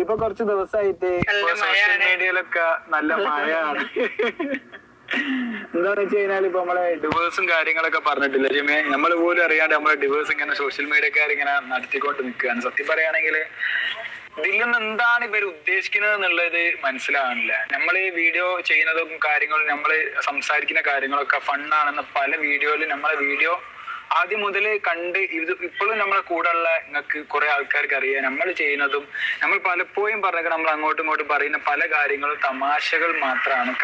ഇപ്പൊ കുറച്ച് ദിവസമായിട്ട് സോഷ്യൽ. മീഡിയയിലൊക്കെ നല്ല മഴയാണ്. എന്താന്ന് വെച്ച് കഴിഞ്ഞാൽ ഇപ്പൊ നമ്മളെ ഡിവേഴ്സും കാര്യങ്ങളൊക്കെ പറഞ്ഞിട്ടില്ല ജിമേ നമ്മൾ പോലും അറിയാണ്ട് നമ്മളെ ഡിവേഴ്സ് ഇങ്ങനെ സോഷ്യൽ മീഡിയക്കാർ ഇങ്ങനെ നടത്തിക്കൊണ്ട് നിൽക്കുകയാണ് സത്യം പറയുകയാണെങ്കിൽ ഇതിൽ നിന്ന് എന്താണ് ഇവർ ഉദ്ദേശിക്കുന്നത് എന്നുള്ളത് മനസ്സിലാവുന്നില്ല നമ്മൾ ഈ വീഡിയോ ചെയ്യുന്നതും കാര്യങ്ങളും നമ്മൾ സംസാരിക്കുന്ന കാര്യങ്ങളൊക്കെ ഫണ്ണാണെന്ന് പല വീഡിയോയിലും നമ്മളെ വീഡിയോ ആദ്യം മുതൽ കണ്ട് ഇത് ഇപ്പോഴും നമ്മളെ കൂടെ ഉള്ള നിങ്ങൾക്ക് കുറെ ആൾക്കാർക്ക് അറിയാം. നമ്മൾ ചെയ്യുന്നതും നമ്മൾ പലപ്പോഴും പറഞ്ഞ നമ്മൾ അങ്ങോട്ടും ഇങ്ങോട്ടും പറയുന്ന പല കാര്യങ്ങളും തമാശകൾ മാത്രമാണ്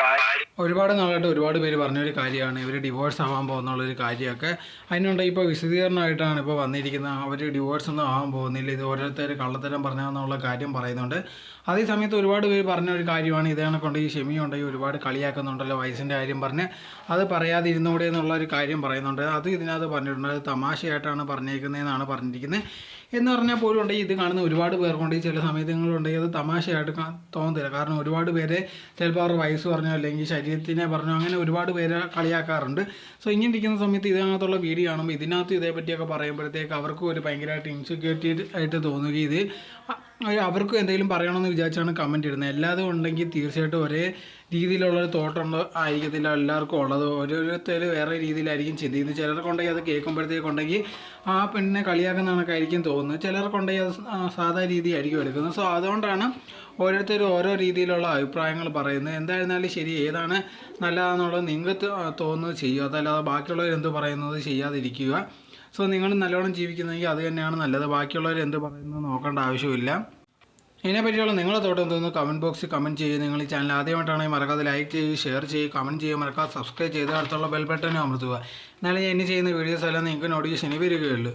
ഒരുപാട് നാളായിട്ട് ഒരുപാട് പേര് പറഞ്ഞ ഒരു കാര്യമാണ്. ഇവർ ഡിവോഴ്സ് ആവാൻ പോകുന്നുള്ളൊരു കാര്യമൊക്കെ. അതിനുണ്ട് ഇപ്പോൾ വിശദീകരണമായിട്ടാണ് ഇപ്പോൾ വന്നിരിക്കുന്നത്. അവർ ഡിവോഴ്സ് ഒന്നും ആവാൻ പോകുന്നില്ല. ഇത് ഓരോരുത്തർ കള്ളത്തരം പറഞ്ഞെന്നുള്ള കാര്യം പറയുന്നുണ്ട്. അതേ സമയത്ത് ഒരുപാട് പേര് പറഞ്ഞ ഒരു കാര്യമാണ്. ഇതേ കൊണ്ട് ഈ ഷെമി ഉണ്ടെങ്കിൽ ഒരുപാട് കളിയാക്കുന്നുണ്ടല്ലോ വയസ്സിന്റെ കാര്യം പറഞ്ഞ്. അത് പറയാതിരുന്നൂടെ എന്നുള്ള ഒരു കാര്യം പറയുന്നുണ്ട്. അത് ഇതിനകത്ത് പറഞ്ഞിട്ടുണ്ട്. അത് തമാശയായിട്ടാണ് പറഞ്ഞേക്കുന്നതെന്നാണ് പറഞ്ഞിരിക്കുന്നത്. എന്ന് പറഞ്ഞാൽ പോലും ഉണ്ടെങ്കിൽ ഇത് കാണുന്ന ഒരുപാട് പേർക്കുണ്ട്. ചില സമയത്തുകളുണ്ടെങ്കിൽ അത് തമാശയായിട്ട് തോന്നത്തില്ല. കാരണം ഒരുപാട് പേര് ചിലപ്പോൾ അവരുടെ വയസ്സ് പറഞ്ഞോ അല്ലെങ്കിൽ ശരീരത്തിനെ പറഞ്ഞോ അങ്ങനെ ഒരുപാട് പേര് കളിയാക്കാറുണ്ട്. സോ ഇങ്ങനെ ഇരിക്കുന്ന സമയത്ത് ഇതിനകത്തുള്ള വീഡിയോ കാണുമ്പോൾ ഇതിനകത്ത് ഇതേപ്പറ്റിയൊക്കെ പറയുമ്പോഴത്തേക്ക് അവർക്കും ഒരു ഭയങ്കരമായിട്ട് ഇൻസെക്യൂരിറ്റി ആയിട്ട് തോന്നുകയും ഇത് അവർക്കും എന്തെങ്കിലും പറയണമെന്ന് വിചാരിച്ചാണ് കമന്റ് ഇടുന്നത്. എല്ലാതും ഉണ്ടെങ്കിൽ തീർച്ചയായിട്ടും ഒരേ രീതിയിലുള്ള ഒരു തോട്ടുണ്ടോ? ആയിരിക്കത്തില്ല. എല്ലാവർക്കും ഉള്ളത്. ഓരോരുത്തർ വേറെ രീതിയിലായിരിക്കും ചിന്തിക്കുന്നത്. ചിലർക്കുണ്ടെങ്കിൽ അത് കേൾക്കുമ്പോഴത്തേക്കുണ്ടെങ്കിൽ ആ പെണ്ണിനെ കളിയാക്കുന്ന കണക്കായിരിക്കും തോന്നുന്നത്. ചിലർക്കുണ്ടെങ്കിൽ അത് സാധാ രീതി ആയിരിക്കും എടുക്കുന്നത്. സോ അതുകൊണ്ടാണ് ഓരോരുത്തരും ഓരോ രീതിയിലുള്ള അഭിപ്രായങ്ങൾ പറയുന്നത്. എന്തായിരുന്നാലും ശരി ഏതാണ് നല്ലതാണെന്നുള്ളത് നിങ്ങൾക്ക് തോന്നുന്നത് ചെയ്യുക. അതല്ലാതെ ബാക്കിയുള്ളവർ എന്ത് പറയുന്നത് ചെയ്യാതിരിക്കുക. സോ നിങ്ങൾ നല്ലോണം ജീവിക്കുന്നെങ്കിൽ അത് തന്നെയാണ് നല്ലത്. ബാക്കിയുള്ളവർ എന്ത് പറയുന്നത് നോക്കേണ്ട ആവശ്യമില്ല ഇതിനെ പറ്റിയുള്ള നിങ്ങളെ തോട്ടം തോന്നുന്നു കമന്റ് ബോക്സിൽ കമന്റ് ചെയ്യുക. നിങ്ങൾ ഈ ചാനൽ ആദ്യമായിട്ടാണെങ്കിൽ മറക്കാതെ ലൈക്ക് ചെയ്യുക ഷെയർ ചെയ്യുക കമന്റ് ചെയ്യുക. മറക്കാതെ സബ്സ്ക്രൈബ് ചെയ്ത് അടുത്തുള്ള ബെൽ ബട്ടനും അമർത്തുക. എന്നാലും ഞാൻ ഇനി ചെയ്യുന്ന വീഡിയോസ് എല്ലാം നിങ്ങൾക്ക് നോട്ടിഫിക്കേഷൻ വരികയുള്ളൂ.